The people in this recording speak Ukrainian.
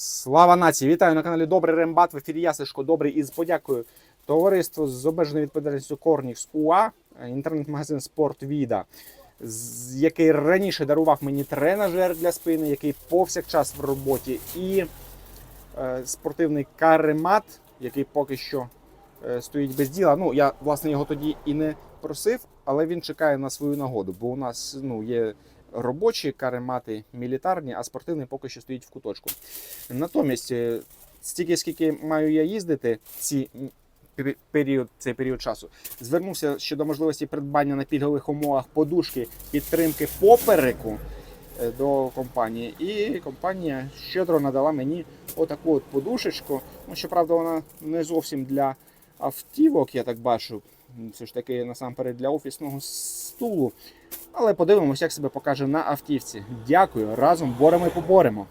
Слава нації! Вітаю на каналі Добрий Рембат. В ефірі я Добрий із подякою товариству з обмеженою відповідальністю Корнікс УА, інтернет-магазин Спорт Віда, який раніше дарував мені тренажер для спини, який повсякчас в роботі, і е, спортивний каремат, який поки що е, стоїть без діла. Ну, я власне його тоді і не просив, але він чекає на свою нагоду, бо у нас ну, є робочі каремати мілітарні, а спортивний поки що стоїть в куточку. Натомість, е, стільки, скільки маю я їздити ці період, цей період часу, звернувся щодо можливості придбання на пільгових умовах подушки підтримки попереку е, до компанії. І компанія щедро надала мені отаку от подушечку. Ну, щоправда, вона не зовсім для автівок, я так бачу. Все ж таки, насамперед для офісного стулу. Але подивимося, як себе покаже на автівці. Дякую, разом боремо і поборемо.